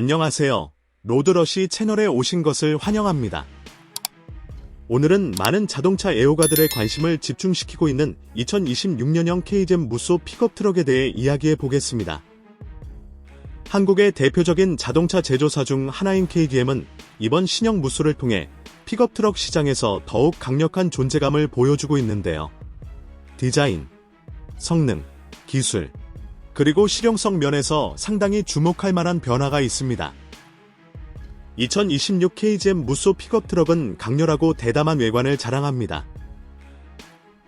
안녕하세요. 로드러시 채널에 오신 것을 환영합니다. 오늘은 많은 자동차 애호가들의 관심을 집중시키고 있는 2026년형 K잼 무쏘 픽업 트럭에 대해 이야기해 보겠습니다. 한국의 대표적인 자동차 제조사 중 하나인 KDM은 이번 신형 무쏘를 통해 픽업 트럭 시장에서 더욱 강력한 존재감을 보여주고 있는데요. 디자인, 성능, 기술, 그리고 실용성 면에서 상당히 주목할 만한 변화가 있습니다. 2026 KGM 무쏘 픽업 트럭은 강렬하고 대담한 외관을 자랑합니다.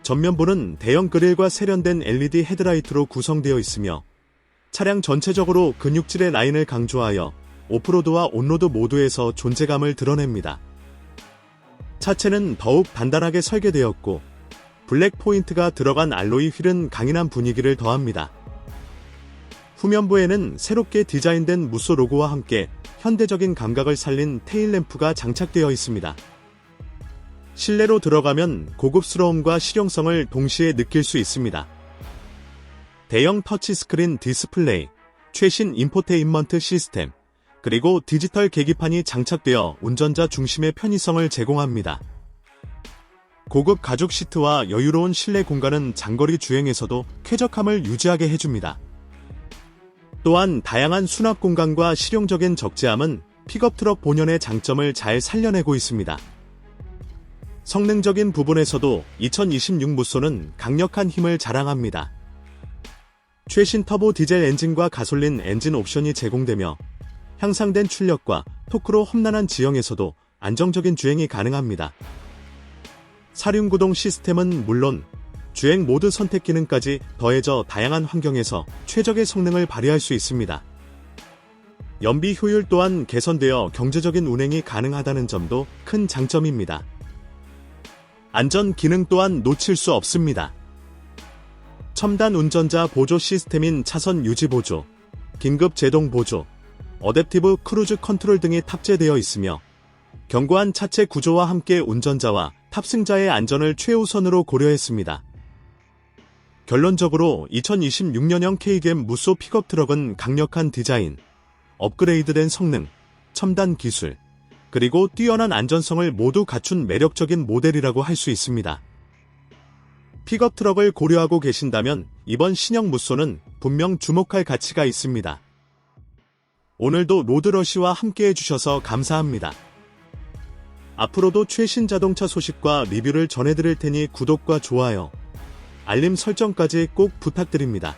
전면부는 대형 그릴과 세련된 LED 헤드라이트로 구성되어 있으며 차량 전체적으로 근육질의 라인을 강조하여 오프로드와 온로드 모두에서 존재감을 드러냅니다. 차체는 더욱 단단하게 설계되었고 블랙 포인트가 들어간 알로이 휠은 강인한 분위기를 더합니다. 후면부에는 새롭게 디자인된 무쏘 로고와 함께 현대적인 감각을 살린 테일 램프가 장착되어 있습니다. 실내로 들어가면 고급스러움과 실용성을 동시에 느낄 수 있습니다. 대형 터치스크린 디스플레이, 최신 인포테인먼트 시스템, 그리고 디지털 계기판이 장착되어 운전자 중심의 편의성을 제공합니다. 고급 가죽 시트와 여유로운 실내 공간은 장거리 주행에서도 쾌적함을 유지하게 해줍니다. 또한 다양한 수납 공간과 실용적인 적재함은 픽업 트럭 본연의 장점을 잘 살려내고 있습니다. 성능적인 부분에서도 2026 무쏘는 강력한 힘을 자랑합니다. 최신 터보 디젤 엔진과 가솔린 엔진 옵션이 제공되며 향상된 출력과 토크로 험난한 지형에서도 안정적인 주행이 가능합니다. 사륜구동 시스템은 물론 주행 모드 선택 기능까지 더해져 다양한 환경에서 최적의 성능을 발휘할 수 있습니다. 연비 효율 또한 개선되어 경제적인 운행이 가능하다는 점도 큰 장점입니다. 안전 기능 또한 놓칠 수 없습니다. 첨단 운전자 보조 시스템인 차선 유지 보조, 긴급 제동 보조, 어댑티브 크루즈 컨트롤 등이 탑재되어 있으며 견고한 차체 구조와 함께 운전자와 탑승자의 안전을 최우선으로 고려했습니다. 결론적으로 2026년형 KGM 무쏘 픽업 트럭은 강력한 디자인, 업그레이드된 성능, 첨단 기술, 그리고 뛰어난 안전성을 모두 갖춘 매력적인 모델이라고 할 수 있습니다. 픽업 트럭을 고려하고 계신다면 이번 신형 무쏘는 분명 주목할 가치가 있습니다. 오늘도 로드러시와 함께 해주셔서 감사합니다. 앞으로도 최신 자동차 소식과 리뷰를 전해드릴 테니 구독과 좋아요, 알림 설정까지 꼭 부탁드립니다.